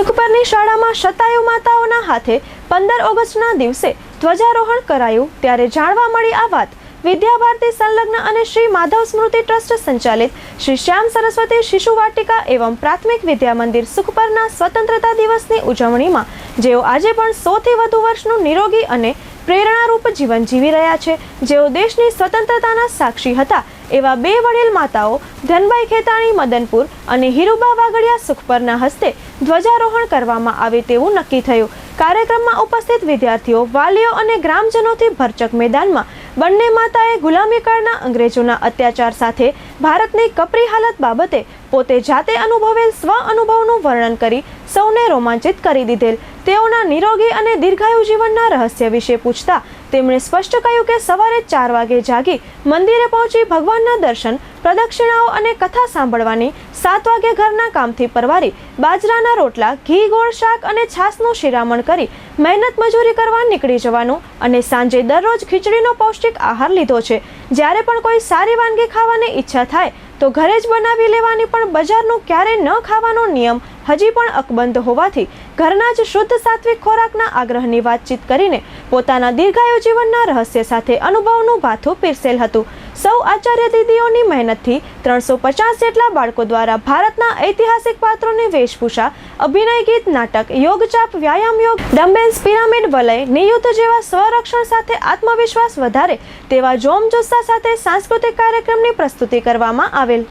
સુખપરની શાળામાં શતાયુ માતાઓના હાથે પંદર ઓગસ્ટના દિવસે ધ્વજારોહણ કરાયું. ત્યારે જાણવા મળી આ વાત વિદ્યાભારતી સંલગ્ન અને શ્રી માધવ સ્મૃતિ ટ્રસ્ટ સંચાલિત શ્રી શ્યામ સરસ્વતી શિશુ વાટિકા એવં પ્રાથમિક વિદ્યા મંદિર સુખપરના સ્વતંત્રતા દિવસની ઉજવણીમાં જેઓ આજે પણ સૌથી વધુ વર્ષનું નિરોગી અને પ્રેરણારૂપ જીવન જીવી રહ્યા છે. જેઓ દેશની સ્વતંત્રતાના સાક્ષી હતા, એવા બે વડીલ માતાઓ ધનભાઈ ખેતાણી, મદનપુર અને હીરુબા વાગડિયા સુખપરના હસ્તે ધ્વજારોહણ કરવામાં આવે તેવું નક્કી થયું. કાર્યક્રમમાં ઉપસ્થિત વિદ્યાર્થીઓ, વાલીઓ અને ગ્રામજનોથી ભરચક મેદાનમાં બંને માતાએ ગુલામી કાળના અંગ્રેજોના અત્યાચાર સાથે ભારતની કપરી હાલત બાબતે પોતે જાતે અનુભવેલ સ્વ અનુભવનું વર્ણન કરી સૌને રોમાંચિત કરી દીધેલ. તેઓના નિરોગી અને દીર્ઘાયુ જીવનના રહસ્ય વિશે પૂછતા તેમણે સ્પષ્ટ કહ્યું કે સવારે ચાર વાગે જાગી મંદિરે પહોંચી ભગવાનના દર્શન, પ્રદક્ષિણાઓ અને કથા સાંભળવાની સાત વાગે ઘરના કામથી પરવારી બાજરાના રોટલા, ઘી, ગોળ, શાક અને છાસનું શિરામણ કરી મહેનત મજૂરી કરવા નીકળી જવાનું અને સાંજે દરરોજ ખીચડીનો પૌષ્ટિક આહાર લીધો છે. જ્યારે પણ કોઈ સારી વાનગી ખાવાની ઈચ્છા થાય, તો ઘરે જ બનાવી લેવાની પણ બજારનું ક્યારેય ન ખાવાનો નિયમ હજી પણ અકબંધ હોવાથી ઘરના જ શુદ્ધ સાત્વિક ખોરાકના આગ્રહની વાતચીત કરીને પોતાના દીર્ઘાયુ જીવનના રહસ્ય સાથે અનુભવનું ભાથું પીરસેલ હતું. સૌ આચાર્ય દીદીઓની મહેનતથી ત્રણસો પચાસ જેટલા બાળકો દ્વારા ભારતના ઐતિહાસિક પાત્રોની વેશભૂષા, અભિનય ગીત, નાટક, યોગચાપ, વ્યાયામ યોગ ડમ્બેલ્સ પિરામિડ વલય નિયુદ્ધ જેવા સ્વરક્ષણ સાથે આત્મવિશ્વાસ વધારે તેવા જોમ જુસ્સા સાથે સાંસ્કૃતિક કાર્યક્રમની પ્રસ્તુતિ કરવામાં આવેલ.